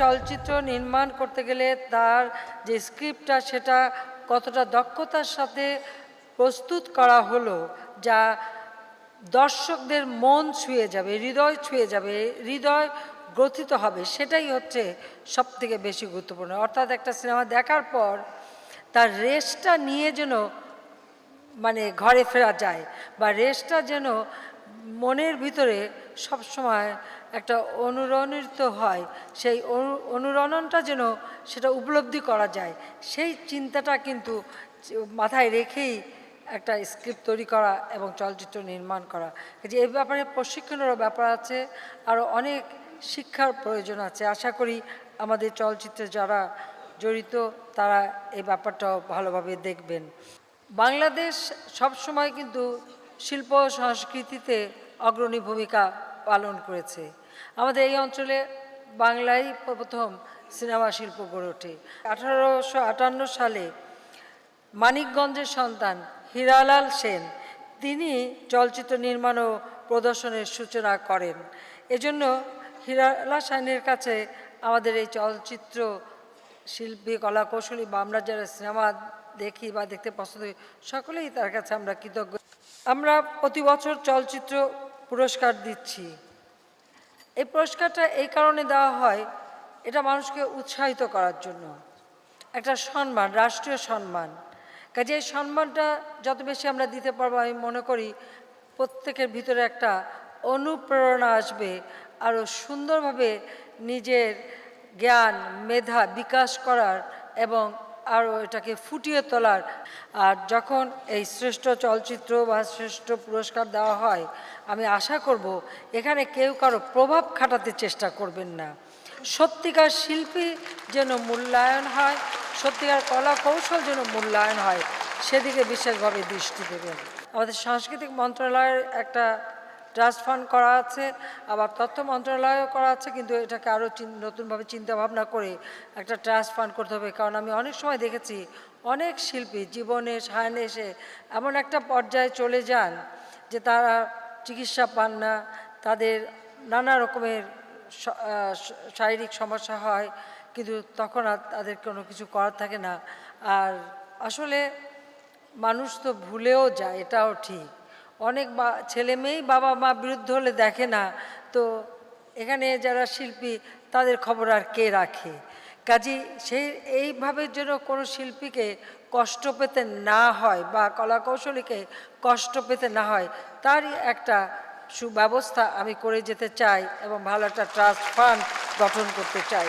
চলচ্চিত্র নির্মাণ করতে গেলে তার যে স্ক্রিপ্টটা, সেটা কতটা দক্ষতার সাথে প্রস্তুত করা হলো, যা দর্শকদের মন ছুঁয়ে যাবে, হৃদয় ছুঁয়ে যাবে, হৃদয় গ্রথিত হবে, সেটাই হচ্ছে সব থেকে বেশি গুরুত্বপূর্ণ। অর্থাৎ একটা সিনেমা দেখার পর তার রেসটা নিয়ে যেন মানে ঘরে ফেরা যায়, বা রেসটা যেন মনের ভিতরে সবসময় একটা অনুরণিত হয়। সেই অনু- অনুরণনটা যেন সেটা উপলব্ধি করা যায়। সেই চিন্তাটা কিন্তু মাথায় রেখেই একটা স্ক্রিপ্ট তৈরি করা এবং চলচ্চিত্র নির্মাণ করা। যে এই ব্যাপারে প্রশিক্ষণেরও ব্যাপার আছে, আরও অনেক শিক্ষার প্রয়োজন আছে। আশা করি আমাদের চলচ্চিত্রে যারা জড়িত, তারা এই ব্যাপারটাও ভালোভাবে দেখবেন। বাংলাদেশ সবসময় কিন্তু শিল্প সংস্কৃতিতে অগ্রণী ভূমিকা পালন করেছে। আমাদের এই অঞ্চলে বাংলায় প্রথম সিনেমা শিল্প গড়ে ওঠে। আঠারোশো আটান্ন সালে মানিকগঞ্জের সন্তান হীরালাল সেন, তিনি চলচ্চিত্র নির্মাণ ও প্রদর্শনের সূচনা করেন। এজন্য হীরালাল সেনের কাছে আমাদের এই চলচ্চিত্র শিল্পী কলা কৌশলী বা আমরা যারা সিনেমা দেখি বা দেখতে পছন্দ করি, সকলেই তার কাছে আমরা কৃতজ্ঞ। আমরা প্রতি বছর চলচ্চিত্র পুরস্কার দিচ্ছি। এই পুরস্কারটা এই কারণে দেওয়া হয়, এটা মানুষকে উৎসাহিত করার জন্য। একটা সম্মান, রাষ্ট্রীয় সম্মান। কাজে এই সম্মানটা যত বেশি আমরা দিতে পারব, আমি মনে করি প্রত্যেকের ভিতরে একটা অনুপ্রেরণা আসবে, আরও সুন্দরভাবে নিজের জ্ঞান, মেধা বিকাশ করার এবং আরও এটাকে ফুটিয়ে তোলার। আর যখন এই শ্রেষ্ঠ চলচ্চিত্র বা শ্রেষ্ঠ পুরস্কার দেওয়া হয়, আমি আশা করব এখানে কেউ কারও প্রভাব খাটাতে চেষ্টা করবেন না। সত্যিকার শিল্পী যেন মূল্যায়ন হয়, সত্যিকার কলা কৌশল যেন মূল্যায়ন হয়, সেদিকে বিশেষভাবে দৃষ্টি দেবেন। আমাদের সাংস্কৃতিক মন্ত্রণালয়ের একটা ট্রাস্ট ফান্ড করা আছে, আবার তথ্য মন্ত্রণালয়ও করা আছে, কিন্তু এটাকে আরও নতুনভাবে চিন্তা ভাবনা করে একটা ট্রাস্ট ফান্ড করতে হবে। কারণ আমি অনেক সময় দেখেছি অনেক শিল্পী জীবনে সায়নে এসে এমন একটা পর্যায়ে চলে যান যে তারা চিকিৎসা পান না, তাদের নানা রকমের শারীরিক সমস্যা হয়, কিন্তু তখন আর তাদের কোনো কিছু করার থাকে না। আর আসলে মানুষ তো ভুলেও যায়, এটাও ঠিক। অনেক ছেলে মেয়েই বাবা মা বিরুদ্ধ হলে দেখে না। তো এখানে যারা শিল্পী, তাদের খবর আর কে রাখে? কাজী, সেই এইভাবে যেন কোনো শিল্পীকে কষ্ট পেতে না হয় বা কলাকৌশলীকে কষ্ট পেতে না হয়, তারই একটা সুব্যবস্থা আমি করে যেতে চাই এবং ভালো একটা ট্রাস্ট ফান্ড গঠন করতে চাই।